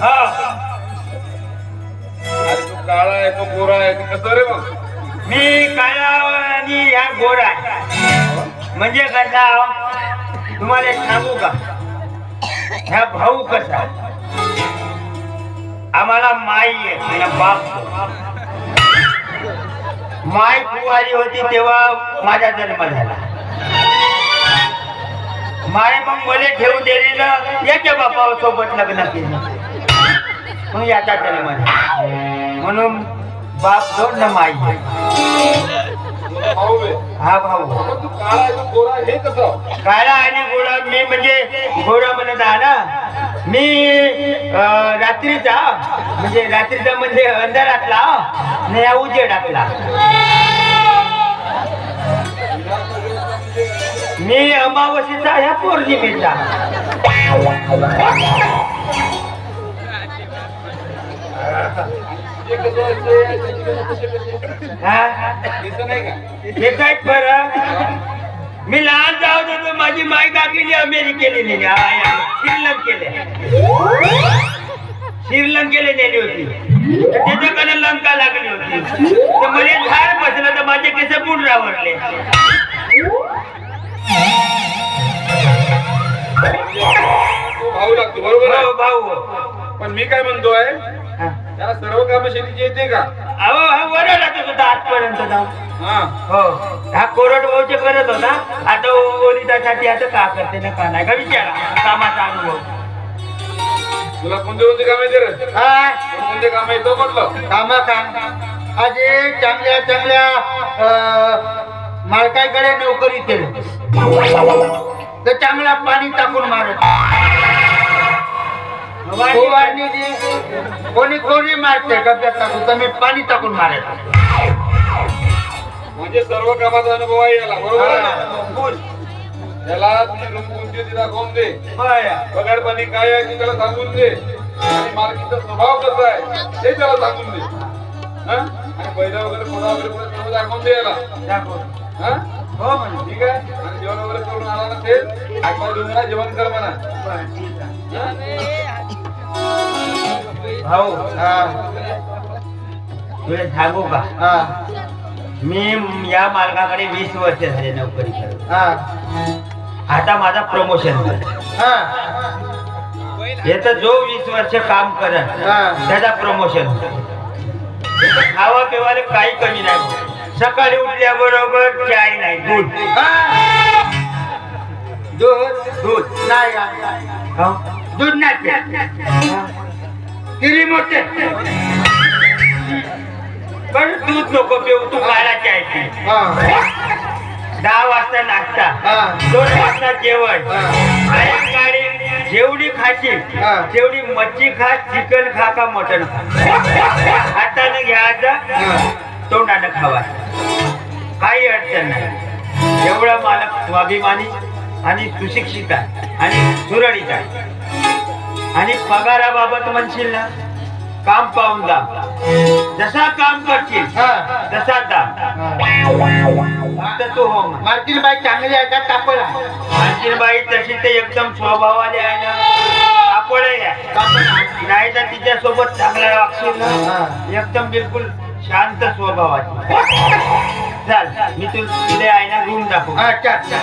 हा अरे तू काळा आहे तो गोरा आहे तू कसं रे मग मी काळा आणि ह्या गोरा म्हणजे कसा तुम्हाला सांगू का ह्या भाऊ कसा आम्हाला माई आहे आणि बाप माय कुवारी होती तेव्हा माझा जन्म झाला माय मग मला ठेवून दिलेलं याच्या बापावर सोबत लग्न केलं. मग याचा जन्म मला म्हणून बाप ना माई. हा भाऊ. काळा आहे आणि गोळा मी म्हणजे गोळा म्हणत आहे ना? मी रात्रीचा म्हणजे रात्रीचा म्हणजे अंधारातला नाही उजेडातला. मी अमावस्येचा ह्या पौर्णिमेचा. हे? काय फरक? मी लहान जाऊ होतो माझी माय का अमेरिकेने नेली. श्रीलंकेले श्रीलंकेला नेली होती. त्याच्याकडे लंका लागली होती. तर मला झाड बसलं तर माझे केस आवडले हो पण मी काय म्हणतोय. त्याला सर्व कामं शेतीची येते का? अहो हा वरड होता आजपर्यंत जाऊ हा. हो. हा कोरड भाऊचे करत होता. आता ओरितासाठी आता का करते ना का नाही का विचारा. कामाचा अनुभव. तुला कोणते कोणते काम येते रे? हा कोणते काम येतो म्हटलं? कामा काम आज चांगल्या चांगल्या अं, मालकाकडे नोकरी केली तर चांगला पाणी टाकून मारत फवारणी कोणी कोणी मारते डब्यात टाकून तर मी पाणी टाकून मारत म्हणजे सर्व कामाचा अनुभव आहे याला बरोबर आहे त्याला तुझी रूम कोणती होती दाखवून दे? पगार पाणी काय आहे ते त्याला सांगून दे. आणि मालकीचा स्वभाव कसा आहे ते त्याला सांगून दे. हा? आणि पैसा वगैरे कोणा वगैरे सर्व दाखवून दे याला. हा? हो म्हणून ठीक आहे? आणि जेवण वगैरे करून आला नसेल हातपाय धुवून म्हणा, जेवण कर म्हणा. भाऊ तुला सांगू का? मी या मालकाकडे वीस वर्ष झाले नोकरी करत आता माझा प्रमोशन हे. तर जो वीस वर्ष काम करत त्याचा प्रमोशन खावा पिवाले काही कमी नाही सकाळी उठल्याबरोबर चाय नाही दूध. दूध. दूध. नाही. हो? दूध नाही किरी मोठे. पण दूध नको पिऊ तू चाय पी दहा वाजता नाश्ता. दोन वाजता जेवण. सायंकाळी जेवढी खाशील तेवढी मच्छी खा चिकन खा का मटन खा. हातानं घ्यायचं तोंडानं खावा. काही अडचण नाही. एवढा मालक स्वाभिमानी आणि सुशिक्षित आहे आणि सुरळीत आहे. आणि पगाराबाबत म्हणशील ना काम पाहून दाम. जसा काम करशील तसा फक्त तू हो. मालकीन बाई चांगली आहे का? तापड आहे. आणखीनबाई तशी ते एकदम स्वभावाने आहे ना. आपण नाही तर तिच्या सोबत चांगला वागशील ना. एकदम बिलकुल शांत स्वभावाची. चाल मी तुला आहे ना रूम दाखवू अच्छा अच्छा